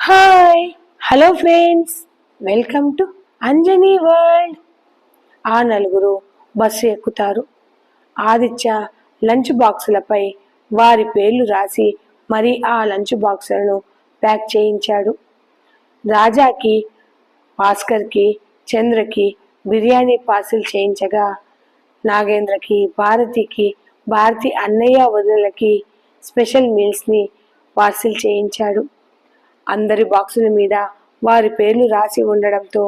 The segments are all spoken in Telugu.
Hi hello friends welcome to Anjani world ఆ నలుగురు బస్సు ఎక్కుతారు. ఆదిత్య లంచ్ బాక్సులపై వారి పేర్లు రాసి మరి ఆ లంచ్ బాక్సులను ప్యాక్ చేయించాడు. రాజాకి భాస్కర్కి చంద్రకి బిర్యానీ పార్సిల్ చేయించగా నాగేంద్రకి భారతికి భారతి అన్నయ్య వదినలకి స్పెషల్ మీల్స్ని పార్సిల్ చేయించాడు. అందరి బాక్సుల మీద వారి పేర్లు రాసి ఉండడంతో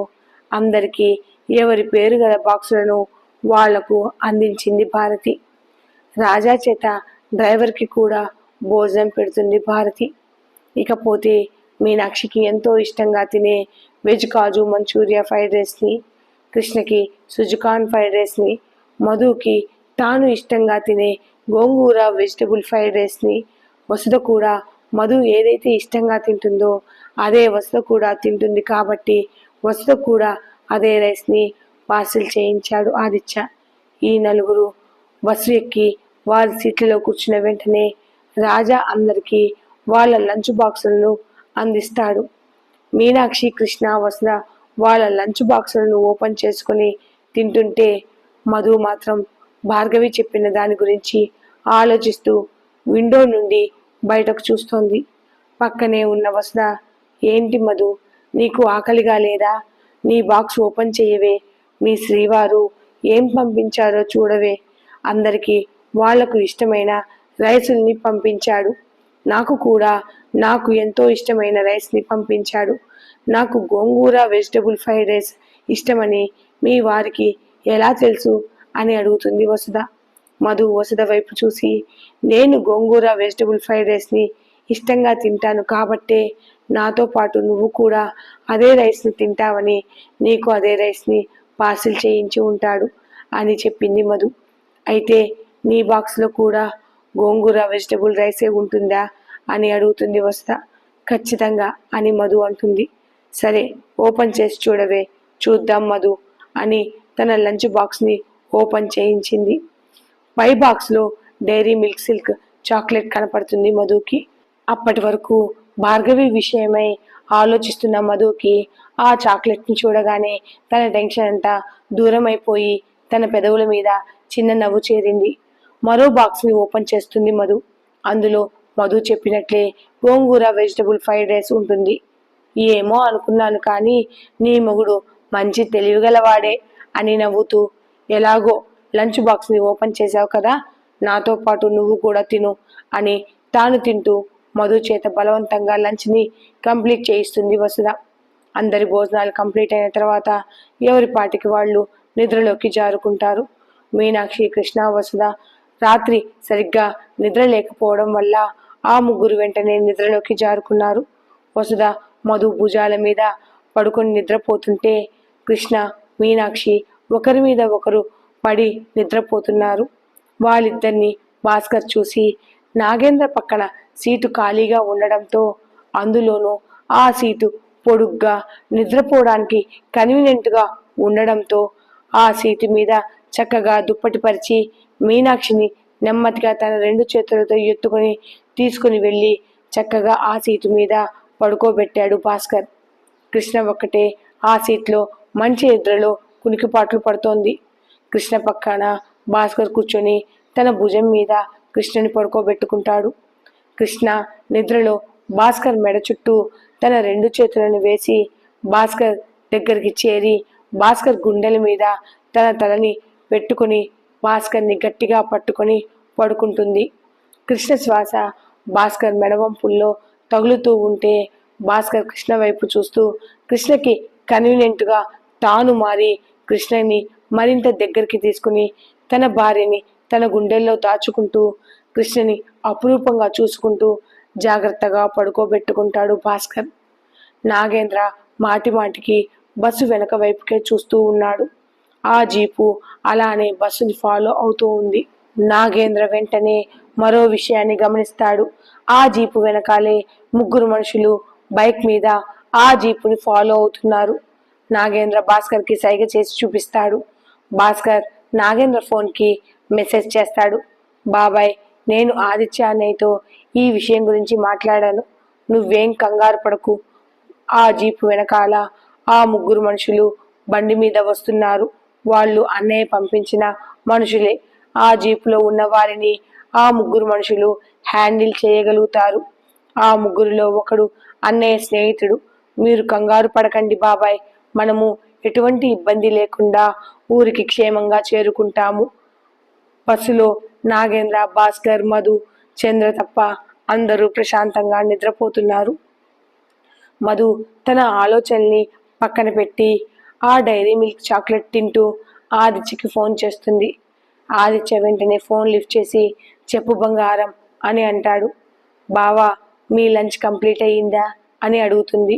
అందరికీ ఎవరి పేరు గల బాక్సులను వాళ్ళకు అందించింది భారతి. రాజా చేత డ్రైవర్కి కూడా భోజనం పెడుతుంది భారతి. ఇకపోతే మీనాక్షికి ఎంతో ఇష్టంగా తినే వెజ్ కాజు మంచూరియా ఫ్రైడ్ రైస్ని కృష్ణకి సుజుకాన్ ఫ్రైడ్ రైస్ని మధుకి తాను ఇష్టంగా తినే గోంగూర వెజిటబుల్ ఫ్రైడ్ రైస్ని వసుధ కూడా మధు ఏదైతే ఇష్టంగా తింటుందో అదే వసుధ కూడా తింటుంది కాబట్టి వసుధ కూడా అదే రైస్ని పార్సిల్ చేయించాడు ఆదిత్య. ఈ నలుగురు బస్సు ఎక్కి వారి సీట్లలో కూర్చున్న వెంటనే రాజా అందరికీ వాళ్ళ లంచ్ బాక్సులను అందిస్తాడు. మీనాక్షి కృష్ణ వసుధ వాళ్ళ లంచ్ బాక్సులను ఓపెన్ చేసుకుని తింటుంటే మధు మాత్రం భార్గవి చెప్పిన దాని గురించి ఆలోచిస్తూ విండో నుండి బయటకు చూస్తోంది. పక్కనే ఉన్న వసుధ ఏంటి మధు నీకు ఆకలిగా లేదా? నీ బాక్స్ ఓపెన్ చేయవే మీ శ్రీవారు ఏం పంపించారో చూడవే. అందరికీ వాళ్ళకు ఇష్టమైన రైసుల్ని పంపించాడు. నాకు కూడా నాకు ఎంతో ఇష్టమైన రైస్ని పంపించాడు. నాకు గోంగూర వెజిటబుల్ ఫ్రైడ్ రైస్ ఇష్టమని మీ వారికి ఎలా తెలుసు? అని అడుగుతుంది వసుధ. మధు వసుధ వైపు చూసి నేను గోంగూర వెజిటబుల్ ఫ్రైడ్ రైస్ని ఇష్టంగా తింటాను కాబట్టే నాతో పాటు నువ్వు కూడా అదే రైస్ని తింటావని నీకు అదే రైస్ని పార్సిల్ చేయించి ఉంటాడు అని చెప్పింది మధు. అయితే నీ బాక్స్లో కూడా గోంగూర వెజిటబుల్ రైసే ఉంటుందా? అని అడుగుతుంది వస్తా ఖచ్చితంగా అని మధు అంటుంది. సరే ఓపెన్ చేసి చూడవే చూద్దాం మధు అని తన లంచ్ బాక్స్ని ఓపెన్ చేయించింది. పై బాక్స్లో డైరీ మిల్క్ సిల్క్ చాక్లెట్ కనపడుతుంది మధుకి. అప్పటి వరకు భార్గవి విషయమై ఆలోచిస్తున్న మధుకి ఆ చాక్లెట్ని చూడగానే తన టెన్షన్ అంతా దూరం అయిపోయి తన పెదవుల మీద చిన్న నవ్వు చేరింది. మరో బాక్స్ని ఓపెన్ చేస్తుంది మధు. అందులో మధు చెప్పినట్లే గోంగూర వెజిటబుల్ ఫ్రైడ్ రైస్ ఉంటుంది. ఏమో అనుకున్నాను కానీ నీ మొగుడు మంచి తెలివిగలవాడే అని నవ్వుతూ ఎలాగో లంచ్ బాక్స్ని ఓపెన్ చేశావు కదా నాతో పాటు నువ్వు కూడా తిను అని తాను తింటూ మధు చేత బలవంతంగా లంచ్ని కంప్లీట్ చేయిస్తుంది వసుధ. అందరి భోజనాలు కంప్లీట్ అయిన తర్వాత ఎవరి పాటికి వాళ్ళు నిద్రలోకి జారుకుంటారు. మీనాక్షి కృష్ణ వసుధ రాత్రి సరిగ్గా నిద్ర లేకపోవడం వల్ల ఆ ముగ్గురు వెంటనే నిద్రలోకి జారుకున్నారు. వసుధ మధు భుజాల మీద పడుకొని నిద్రపోతుంటే కృష్ణ మీనాక్షి ఒకరి మీద ఒకరు పడి నిద్రపోతున్నారు. వాళ్ళిద్దరిని భాస్కర్ చూసి నాగేంద్ర పక్కన సీటు ఖాళీగా ఉండడంతో అందులోనూ ఆ సీటు పొడుగ్గా నిద్రపోవడానికి కన్వీనియంట్గా ఉండడంతో ఆ సీటు మీద చక్కగా దుప్పటి పరిచి మీనాక్షిని నెమ్మదిగా తన రెండు చేతులతో ఎత్తుకొని తీసుకుని వెళ్ళి చక్కగా ఆ సీటు మీద పడుకోబెట్టాడు భాస్కర్. కృష్ణ ఒక్కటే ఆ సీట్లో మంచి నిద్రలో కునికిపాట్లు పడుతోంది. కృష్ణ పక్కన భాస్కర్ కూర్చొని తన భుజం మీద కృష్ణని పడుకోబెట్టుకుంటాడు. కృష్ణ నిద్రలో భాస్కర్ మెడ చుట్టూ తన రెండు చేతులను వేసి భాస్కర్ దగ్గరికి చేరి భాస్కర్ గుండెల మీద తన తలని పెట్టుకుని భాస్కర్ని గట్టిగా పట్టుకొని పడుకుంటుంది. కృష్ణ శ్వాస భాస్కర్ మెడవంపుల్లో తగులుతూ ఉంటే భాస్కర్ కృష్ణ వైపు చూస్తూ కృష్ణకి కన్వీనియంట్గా తాను మారి కృష్ణని మరింత దగ్గరికి తీసుకుని తన భార్యని తన గుండెల్లో దాచుకుంటూ కృష్ణని అపురూపంగా చూసుకుంటూ జాగ్రత్తగా పడుకోబెట్టుకుంటాడు భాస్కర్. నాగేంద్ర మాటి మాటికి బస్సు వెనక వైపుకే చూస్తూ ఉన్నాడు. ఆ జీపు అలానే బస్సుని ఫాలో అవుతూ ఉంది. నాగేంద్ర వెంటనే మరో విషయాన్ని గమనిస్తాడు. ఆ జీపు వెనకాలే ముగ్గురు మనుషులు బైక్ మీద ఆ జీపుని ఫాలో అవుతున్నారు. నాగేంద్ర భాస్కర్కి సైగ చేసి చూపిస్తాడు. భాస్కర్ నాగేంద్ర ఫోన్కి మెసేజ్ చేస్తాడు. బాబాయ్ నేను ఆదిత్య అన్నయ్యతో ఈ విషయం గురించి మాట్లాడాను. నువ్వేం కంగారు పడకు. ఆ జీపు వెనకాల ఆ ముగ్గురు మనుషులు బండి మీద వస్తున్నారు. వాళ్ళు అన్నయ్య పంపించిన మనుషులే. ఆ జీపులో ఉన్న వారిని ఆ ముగ్గురు మనుషులు హ్యాండిల్ చేయగలుగుతారు. ఆ ముగ్గురిలో ఒకడు అన్నయ్య స్నేహితుడు. మీరు కంగారు పడకండి బాబాయ్. మనము ఎటువంటి ఇబ్బంది లేకుండా ఊరికి క్షేమంగా చేరుకుంటాము. బస్సులో నాగేంద్ర భాస్కర్ మధు చంద్ర తప్ప అందరూ ప్రశాంతంగా నిద్రపోతున్నారు. మధు తన ఆలోచనల్ని పక్కన పెట్టి ఆ డైరీ మిల్క్ చాక్లెట్ తింటూ ఆదిత్యకి ఫోన్ చేస్తుంది. ఆదిత్య వెంటనే ఫోన్ లిఫ్ట్ చేసి చెప్పు బంగారం అని అంటాడు. బావా మీ లంచ్ కంప్లీట్ అయ్యిందా అని అడుగుతుంది.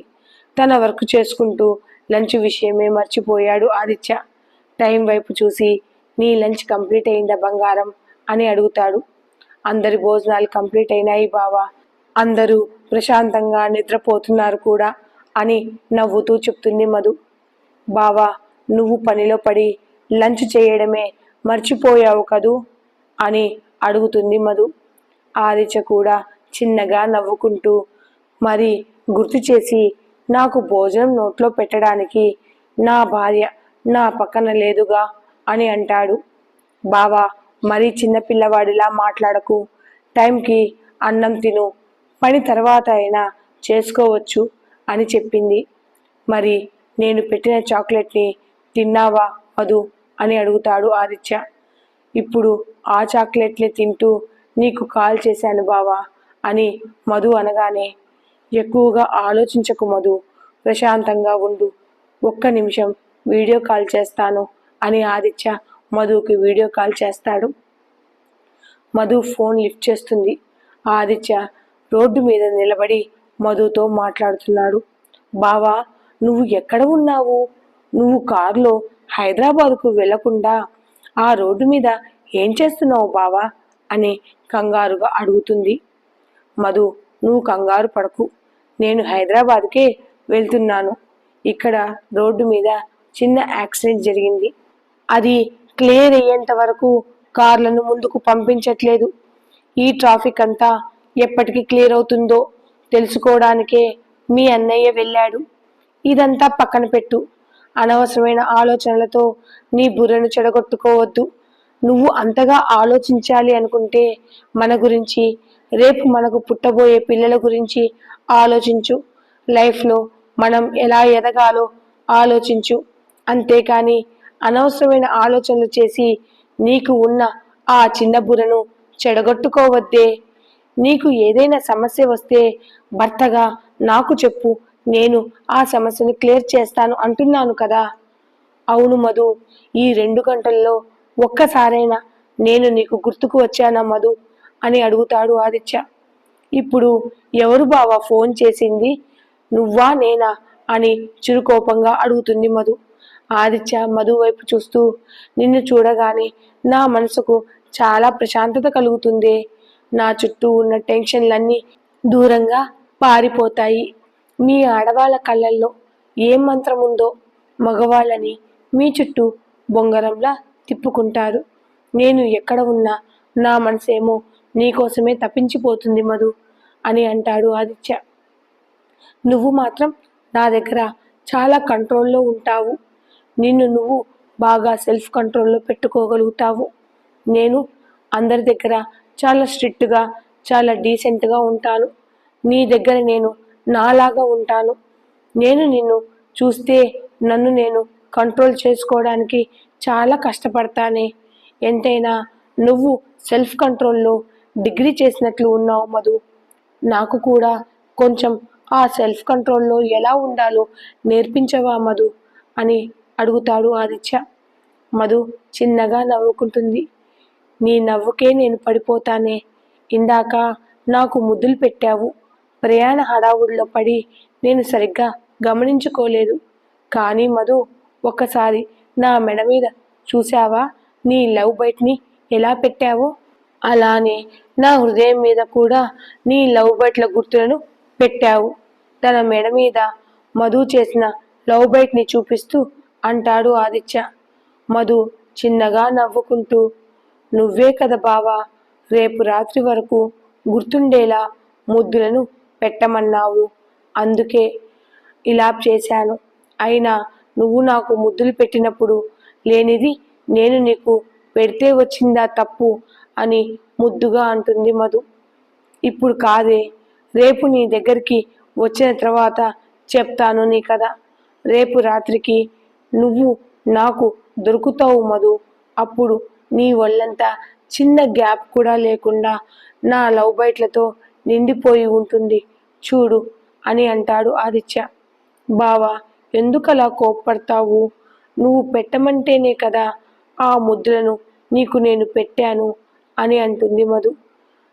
తన వర్క్ చేసుకుంటూ లంచ్ విషయమే మర్చిపోయాడు ఆదిత్య. టైం వైపు చూసి నీ లంచ్ కంప్లీట్ అయిందా బంగారం? అని అడుగుతాడు. అందరి భోజనాలు కంప్లీట్ అయినాయి బావా. అందరూ ప్రశాంతంగా నిద్రపోతున్నారు కూడా అని నవ్వుతూ చెప్తుంది మధు. బావా నువ్వు పనిలో పడి లంచ్ చేయడమే మర్చిపోయావు కదూ? అని అడుగుతుంది మధు. ఆదిత్య కూడా చిన్నగా నవ్వుకుంటూ మరి గుర్తు చేసి నాకు భోజనం నోట్లో పెట్టడానికి నా భార్య నా పక్కన లేదుగా అని అంటాడు. బావా మరీ చిన్నపిల్లవాడిలా మాట్లాడకు. టైంకి అన్నం తిను. పని తర్వాత అయినా చేసుకోవచ్చు అని చెప్పింది. మరి నేను పెట్టిన చాక్లెట్ని తిన్నావా మధు అని అడుగుతాడు ఆదిత్య. ఇప్పుడు ఆ చాక్లెట్ని తింటూ నీకు కాల్ చేశాను బావా అని మధు అనగానే ఎక్కువగా ఆలోచించకు మధు. ప్రశాంతంగా ఉండు. ఒక్క నిమిషం వీడియో కాల్ చేస్తాను అని ఆదిత్య మధుకి వీడియో కాల్ చేస్తాడు. మధు ఫోన్ లిఫ్ట్ చేస్తుంది. ఆదిత్య రోడ్డు మీద నిలబడి మధుతో మాట్లాడుతున్నాడు. బావా నువ్వు ఎక్కడ ఉన్నావు? నువ్వు కారులో హైదరాబాద్కు వెళ్ళకుండా ఆ రోడ్డు మీద ఏం చేస్తున్నావు బావా? అని కంగారుగా అడుగుతుంది. మధు నువ్వు కంగారు పడకు. నేను హైదరాబాద్కే వెళ్తున్నాను. ఇక్కడ రోడ్డు మీద చిన్న యాక్సిడెంట్ జరిగింది. అది క్లియర్ అయ్యేంత వరకు కార్లను ముందుకు పంపించట్లేదు. ఈ ట్రాఫిక్ అంతా ఎప్పటికి క్లియర్ అవుతుందో తెలుసుకోవడానికే మీ అన్నయ్య వెళ్ళాడు. ఇదంతా పక్కన పెట్టు. అనవసరమైన ఆలోచనలతో నీ బుర్రను చెడగొట్టుకోవద్దు. నువ్వు అంతగా ఆలోచించాలి అనుకుంటే మన గురించి రేపు మనకు పుట్టబోయే పిల్లల గురించి ఆలోచించు. లైఫ్లో మనం ఎలా ఎదగాలో ఆలోచించు. అంతేకాని అనవసరమైన ఆలోచనలు చేసి నీకు ఉన్న ఆ చిన్న బుర్రను చెడగొట్టుకోవద్దే. నీకు ఏదైనా సమస్య వస్తే భర్తగా నాకు చెప్పు నేను ఆ సమస్యను క్లియర్ చేస్తాను అంటున్నాను కదా. అవును మధు ఈ రెండు గంటల్లో ఒక్కసారైనా నేను నీకు గుర్తుకు వచ్చానా మధు? అని అడుగుతాడు ఆదిత్య. ఇప్పుడు ఎవరు బావా ఫోన్ చేసింది? నువ్వా నేనా? అని చిరుకోపంగా అడుగుతుంది మధు. ఆదిత్య మధు వైపు చూస్తూ నిన్ను చూడగానే నా మనసుకు చాలా ప్రశాంతత కలుగుతుంది. నా చుట్టూ ఉన్న టెన్షన్లన్నీ దూరంగా పారిపోతాయి. మీ ఆడవాళ్ళ కళ్ళల్లో ఏం మంత్రం ఉందో మగవాళ్ళని మీ చుట్టూ బొంగరంలా తిప్పుకుంటారు. నేను ఎక్కడ ఉన్నా నా మనసేమో నీకోసమే తప్పించిపోతుంది మధు. అని అంటాడు ఆదిత్య. నువ్వు మాత్రం నా దగ్గర చాలా కంట్రోల్లో ఉంటావు. నిన్ను నువ్వు బాగా సెల్ఫ్ కంట్రోల్లో పెట్టుకోగలుగుతావు. నేను అందరి దగ్గర చాలా స్ట్రిక్ట్గా చాలా డీసెంట్గా ఉంటాను. నీ దగ్గర నేను నాలాగా ఉంటాను. నేను నిన్ను చూస్తే నన్ను నేను కంట్రోల్ చేసుకోవడానికి చాలా కష్టపడతానే. ఎంతైనా నువ్వు సెల్ఫ్ కంట్రోల్లో డిగ్రీ చేసినట్లు ఉన్నావు మధు. నాకు కూడా కొంచెం ఆ సెల్ఫ్ కంట్రోల్లో ఎలా ఉండాలో నేర్పించవా మధు? అని అడుగుతాడు ఆదిత్య. మధు చిన్నగా నవ్వుకుంటుంది. నీ నవ్వుకే నేను పడిపోతానే. ఇందాక నాకు ముద్దులు పెట్టావు. ప్రయాణ హడావుడిలో పడి నేను సరిగ్గా గమనించుకోలేదు. కానీ మధు ఒక్కసారి నా మెడ మీద చూసావా నీ లవ్ బైట్ని ఎలా పెట్టావో? అలానే నా హృదయం మీద కూడా నీ లవ్ బైట్ల గుర్తులను పెట్టావు. తన మెడ మీద మధు చేసిన లవ్ బైట్ని చూపిస్తూ అంటాడు ఆదిత్య. మధు చిన్నగా నవ్వుకుంటూ నువ్వే కదా బావా రేపు రాత్రి వరకు గుర్తుండేలా ముద్దులను పెట్టమన్నావు. అందుకే ఇలా చేశాను. అయినా నువ్వు నాకు ముద్దులు పెట్టినప్పుడు లేనిది నేను నీకు పెడితే వచ్చిందా తప్పు అని ముద్దుగా అంటుంది మధు. ఇప్పుడు కాదే రేపు నీ దగ్గరికి వచ్చిన తర్వాత చెప్తాను నీ కదా రేపు రాత్రికి నువ్వు నాకు దొరుకుతావు మధు. అప్పుడు నీ ఒళ్ళంతా చిన్న గ్యాప్ కూడా లేకుండా నా లవ్ బైట్లతో నిండిపోయి ఉంటుంది. చూడు అని అంటాడు ఆదిత్య. బావా ఎందుకలా కోప్పడతావు? నువ్వు పెట్టమంటేనే కదా ఆ ముద్రను నీకు నేను పెట్టాను అని అంటుంది మధు.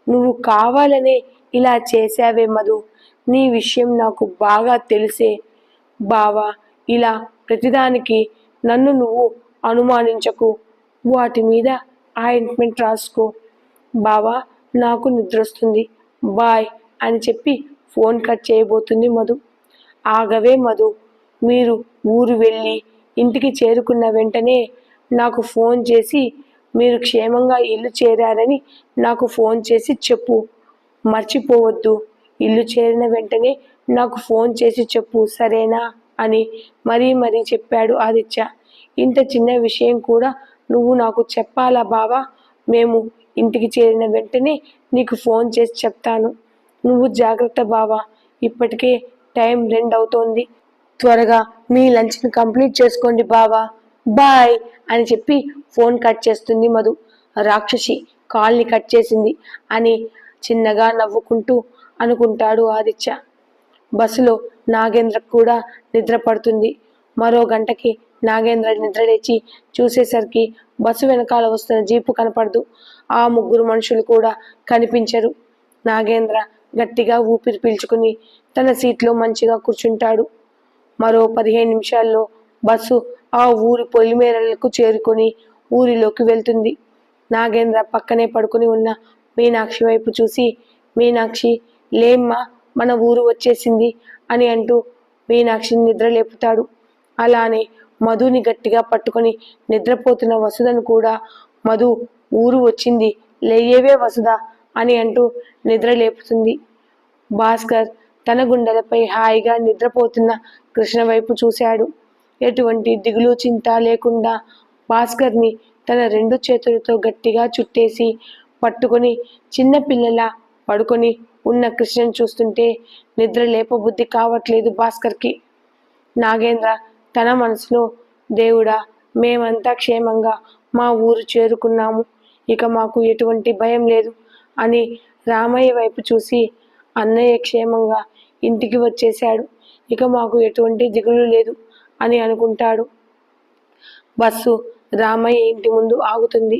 నువ్వు కావాలనే ఇలా చేశావే మధు. నీ విషయం నాకు బాగా తెలిసే బావా ఇలా ప్రతిదానికి నన్ను నువ్వు అనుమానించకు. వాటి మీద ఆయింట్మెంట్ రాసుకో. బావా నాకు నిద్రొస్తుంది. బాయ్ అని చెప్పి ఫోన్ కట్ చేయబోతుంది మధు. ఆగవే మధు. మీరు ఊరు వెళ్ళి ఇంటికి చేరుకున్న వెంటనే నాకు ఫోన్ చేసి మీరు క్షేమంగా ఇల్లు చేరారని నాకు ఫోన్ చేసి చెప్పు. మర్చిపోవద్దు. ఇల్లు చేరిన వెంటనే నాకు ఫోన్ చేసి చెప్పు సరేనా? అని మరీ మరీ చెప్పాడు ఆదిత్య. ఇంత చిన్న విషయం కూడా నువ్వు నాకు చెప్పాలా బావా? మేము ఇంటికి చేరిన వెంటనే నీకు ఫోన్ చేసి చెప్తాను. నువ్వు జాగ్రత్త బావా. ఇప్పటికే టైం రెండు అవుతోంది త్వరగా మీ లంచ్ని కంప్లీట్ చేసుకోండి బావా. బాయ్ అని చెప్పి ఫోన్ కట్ చేస్తుంది మధు. రాక్షసి కాల్ని కట్ చేసింది అని చిన్నగా నవ్వుకుంటూ అనుకుంటాడు ఆదిత్య. బస్సులో నాగేంద్ర కూడా నిద్ర పడుతుంది. మరో గంటకి నాగేంద్ర నిద్రలేచి చూసేసరికి బస్సు వెనకాల వస్తున్న జీపు కనపడదు. ఆ ముగ్గురు మనుషులు కూడా కనిపించరు. నాగేంద్ర గట్టిగా ఊపిరి పీల్చుకుని తన సీట్లో మంచిగా కూర్చుంటాడు. మరో పదిహేను నిమిషాల్లో బస్సు ఆ ఊరి పొలిమేరలకు చేరుకొని ఊరిలోకి వెళ్తుంది. నాగేంద్ర పక్కనే పడుకుని ఉన్న మీనాక్షి వైపు చూసి మీనాక్షి లేమ్మా మన ఊరు వచ్చేసింది అని అంటూ మీనాక్షిని నిద్ర లేపుతాడు. అలానే మధుని గట్టిగా పట్టుకొని నిద్రపోతున్న వసుధను కూడా మధు ఊరు వచ్చింది లేయేవే వసుధ అని అంటూ నిద్ర లేపుతుంది. భాస్కర్ తన గుండెలపై హాయిగా నిద్రపోతున్న కృష్ణ వైపు చూశాడు. ఎటువంటి దిగులు చింత లేకుండా భాస్కర్ని తన రెండు చేతులతో గట్టిగా చుట్టేసి పట్టుకొని చిన్నపిల్లల పడుకొని ఉన్న కృష్ణను చూస్తుంటే నిద్ర లేపబుద్ధి కావట్లేదు భాస్కర్కి. నాగేంద్ర తన మనసులో దేవుడా మేమంతా క్షేమంగా మా ఊరు చేరుకున్నాము. ఇక మాకు ఎటువంటి భయం లేదు అని రామయ్య వైపు చూసి అన్నయ్య క్షేమంగా ఇంటికి వచ్చేశాడు. ఇక మాకు ఎటువంటి దిగులు లేదు. అని అనుకుంటాడు. బస్సు రామయ్య ఇంటి ముందు ఆగుతుంది.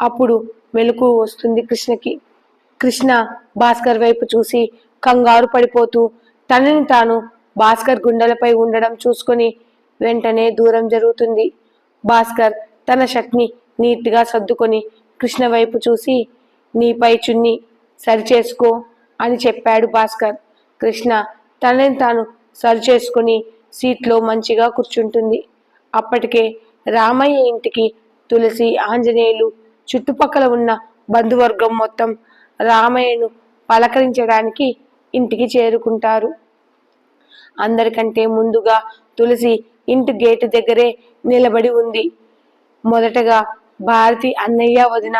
అప్పుడు మెలకు వస్తుంది కృష్ణకి. కృష్ణ భాస్కర్ వైపు చూసి కంగారు పడిపోతూ తనని తాను భాస్కర్ గుండెలపై ఉండడం చూసుకొని వెంటనే దూరం జరుగుతుంది. భాస్కర్ తన షర్ట్ని నీట్గా సర్దుకొని కృష్ణ వైపు చూసి నీపై చున్ని సరిచేసుకో అని చెప్పాడు భాస్కర్. కృష్ణ తనని తాను సరిచేసుకుని సీట్లో మంచిగా కూర్చుంటుంది. అప్పటికే రామయ్య ఇంటికి తులసి ఆంజనేయులు చుట్టుపక్కల ఉన్న బంధువర్గం మొత్తం రామయ్యను పలకరించడానికి ఇంటికి చేరుకుంటారు. అందరికంటే ముందుగా తులసి ఇంటి గేటు దగ్గరే నిలబడి ఉంది. మొదటగా భారతి అన్నయ్య వదిన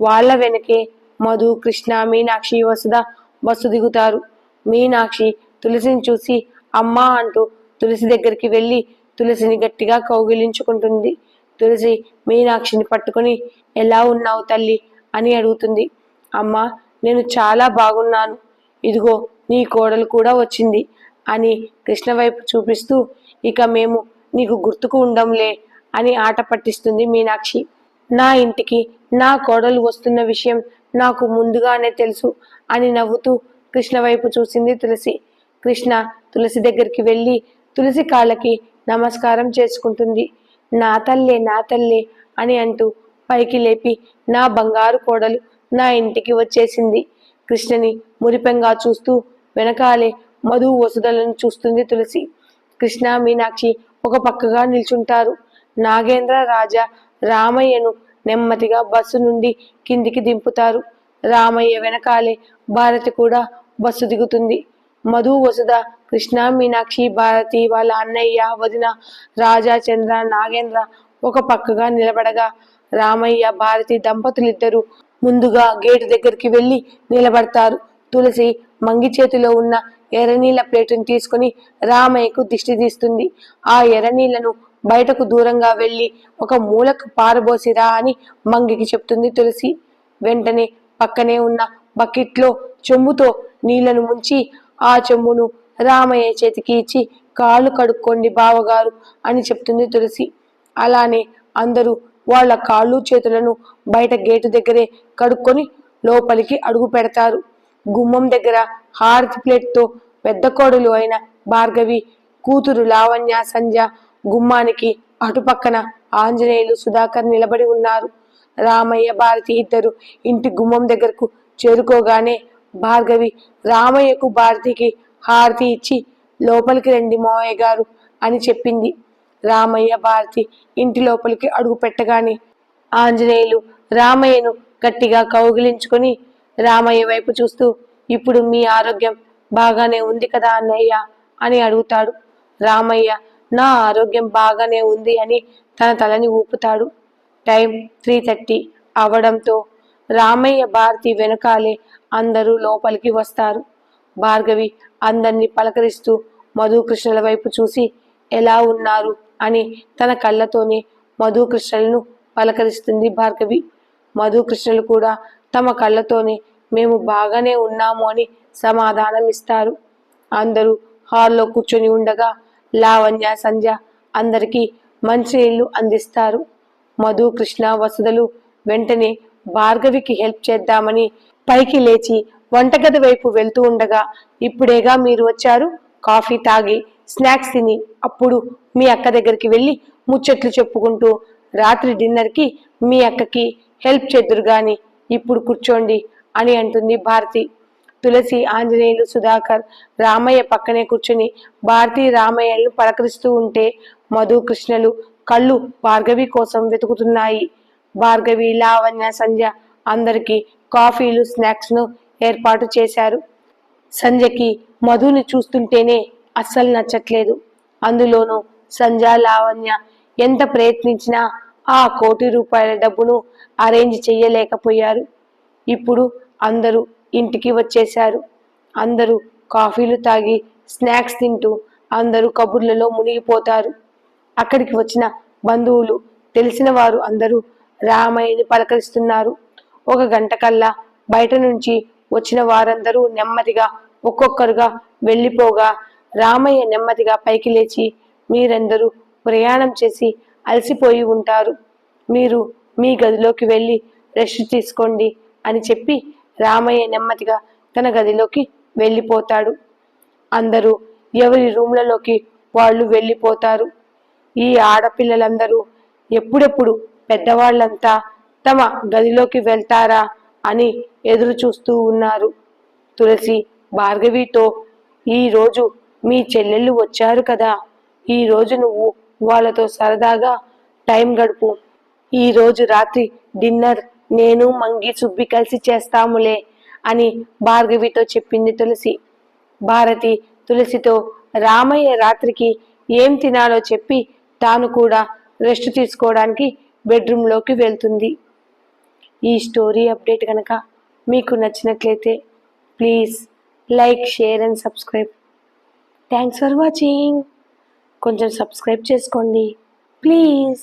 వాళ్ళ వెనకే మధు కృష్ణ మీనాక్షి వసుద బస్సు దిగుతారు. మీనాక్షి తులసిని చూసి అమ్మా అంటూ తులసి దగ్గరికి వెళ్ళి తులసిని గట్టిగా కౌగిలించుకుంటుంది. తులసి మీనాక్షిని పట్టుకొని ఎలా ఉన్నావు తల్లి? అని అడుగుతుంది. అమ్మా నేను చాలా బాగున్నాను. ఇదిగో నీ కోడలు కూడా వచ్చింది అని కృష్ణ వైపు చూపిస్తూ ఇక మేము నీకు గుర్తుకు ఉండంలే అని ఆట పట్టిస్తుంది మీనాక్షి. నా ఇంటికి నా కోడలు వస్తున్న విషయం నాకు ముందుగానే తెలుసు అని నవ్వుతూ కృష్ణ వైపు చూసింది తులసి. కృష్ణ తులసి దగ్గరికి వెళ్ళి తులసి కాళ్ళకి నమస్కారం చేసుకుంటుంది. నా తల్లే నా తల్లే అని అంటూ పైకి లేపి నా బంగారు కోడలు నా ఇంటికి వచ్చేసింది. కృష్ణని మురిపెంగా చూస్తూ వెనకాలే మధు వసుదలను చూస్తుంది తులసి. కృష్ణ మీనాక్షి ఒక పక్కగా నిల్చుంటారు. నాగేంద్ర రాజా రామయ్యను నెమ్మదిగా బస్సు నుండి కిందికి దింపుతారు. రామయ్య వెనకాలే భారతి కూడా బస్సు దిగుతుంది. మధు వసుధ కృష్ణ మీనాక్షి భారతి వాళ్ళ అన్నయ్య వదిన రాజా చంద్ర నాగేంద్ర ఒక పక్కగా నిలబడగా రామయ్య భారతి దంపతులిద్దరూ ముందుగా గేటు దగ్గరికి వెళ్ళి నిలబడతారు. తులసి మంగి చేతిలో ఉన్న ఎర్రనీళ్ళ ప్లేటును తీసుకుని రామయ్యకు దిష్టి తీస్తుంది. ఆ ఎర్రనీళ్ళను బయటకు దూరంగా వెళ్ళి ఒక మూలకు పారబోసిరా అని మంగికి చెప్తుంది తులసి. వెంటనే పక్కనే ఉన్న బకెట్లో చెంబుతో నీళ్ళను ముంచి ఆ చెంబును రామయ్య చేతికి ఇచ్చి కాళ్ళు కడుక్కోండి బావగారు అని చెప్తుంది తులసి. అలానే అందరూ వాళ్ళ కాళ్ళు చేతులను బయట గేటు దగ్గరే కడుక్కొని లోపలికి అడుగు పెడతారు. గుమ్మం దగ్గర హారతి ప్లేట్తో పెద్ద కోడలు అయిన భార్గవి కూతురు లావణ్య సంధ్య గుమ్మానికి అటుపక్కన ఆంజనేయులు సుధాకర్ నిలబడి ఉన్నారు. రామయ్య భారతి ఇద్దరు ఇంటి గుమ్మం దగ్గరకు చేరుకోగానే భార్గవి రామయ్యకు భారతికి హారతి ఇచ్చి లోపలికి రండి మావయ్య గారు అని చెప్పింది. రామయ్య భారతి ఇంటి లోపలికి అడుగు పెట్టగానే ఆంజనేయులు రామయ్యను గట్టిగా కౌగిలించుకొని రామయ్య వైపు చూస్తూ ఇప్పుడు మీ ఆరోగ్యం బాగానే ఉంది కదా అన్నయ్య? అని అడుగుతాడు. రామయ్య నా ఆరోగ్యం బాగానే ఉంది అని తన తలని ఊపుతాడు. టైం త్రీ థర్టీ అవడంతో రామయ్య భారతి వెనకాలే అందరూ లోపలికి వస్తారు. భార్గవి అందరినీ పలకరిస్తూ మధుకృష్ణల వైపు చూసి ఎలా ఉన్నారు? అని తన కళ్ళతోనే మధుకృష్ణలను పలకరిస్తుంది భార్గవి. మధుకృష్ణలు కూడా తమ కళ్ళతోనే మేము బాగానే ఉన్నాము అని సమాధానం ఇస్తారు. అందరూ హాల్లో కూర్చొని ఉండగా లావణ్య సంధ్య అందరికీ మంచినీళ్ళు అందిస్తారు. మధు కృష్ణ వసుదలు వెంటనే భార్గవికి హెల్ప్ చేద్దామని పైకి లేచి వంటగది వైపు వెళ్తూ ఉండగా ఇప్పుడేగా మీరు వచ్చారు? కాఫీ తాగి స్నాక్స్ తిని అప్పుడు మీ అక్క దగ్గరికి వెళ్ళి ముచ్చట్లు చెప్పుకుంటూ రాత్రి డిన్నర్కి మీ అక్కకి హెల్ప్ చేద్దురు గాని ఇప్పుడు కూర్చోండి అని అంటుంది భారతి. తులసి ఆంజనేయులు సుధాకర్ రామయ్య పక్కనే కూర్చుని భారతి రామయ్యలను పలకరిస్తూ ఉంటే మధు కృష్ణలు కళ్ళు భార్గవి కోసం వెతుకుతున్నాయి. భార్గవి లావణ్య సంధ్య అందరికీ కాఫీలు స్నాక్స్ను ఏర్పాటు చేశారు. సంధ్యకి మధుని చూస్తుంటేనే అస్సలు నచ్చట్లేదు. అందులోనూ సంజ లావణ్య ఎంత ప్రయత్నించినా ఆ కోటి రూపాయల డబ్బును అరేంజ్ చెయ్యలేకపోయారు. ఇప్పుడు అందరూ ఇంటికి వచ్చేశారు. అందరూ కాఫీలు తాగి స్నాక్స్ తింటూ అందరూ కబుర్లలో మునిగిపోతారు. అక్కడికి వచ్చిన బంధువులు తెలిసిన వారు అందరూ రామయ్యని పలకరిస్తున్నారు. ఒక గంట కల్లా బయట నుంచి వచ్చిన వారందరూ నెమ్మదిగా ఒక్కొక్కరుగా వెళ్ళిపోగా రామయ్య నెమ్మదిగా పైకి లేచి మీరందరూ ప్రయాణం చేసి అలసిపోయి ఉంటారు. మీరు మీ గదిలోకి వెళ్ళి రెస్ట్ తీసుకోండి అని చెప్పి రామయ్య నెమ్మదిగా తన గదిలోకి వెళ్ళిపోతాడు. అందరూ ఎవరి రూమ్లలోకి వాళ్ళు వెళ్ళిపోతారు. ఈ ఆడపిల్లలందరూ ఎప్పుడెప్పుడు పెద్దవాళ్ళంతా తమ గదిలోకి వెళ్తారా అని ఎదురు చూస్తూ ఉన్నారు. తులసి భార్గవితో ఈరోజు మీ చెల్లెళ్ళు వచ్చారు కదా. ఈరోజు నువ్వు వాళ్ళతో సరదాగా టైం గడుపు. ఈరోజు రాత్రి డిన్నర్ నేను మంగి సుబ్బి కలిసి చేస్తాములే అని భార్గవితో చెప్పింది తులసి. భారతి తులసితో రామయ్య రాత్రికి ఏం తినాలో చెప్పి తాను కూడా రెస్ట్ తీసుకోవడానికి బెడ్రూమ్లోకి వెళ్తుంది. ఈ స్టోరీ అప్డేట్ కనుక మీకు నచ్చినట్లయితే please like share and subscribe. Thanks for watching. కొంచెం సబ్స్క్రైబ్ చేసుకోండి. ప్లీజ్.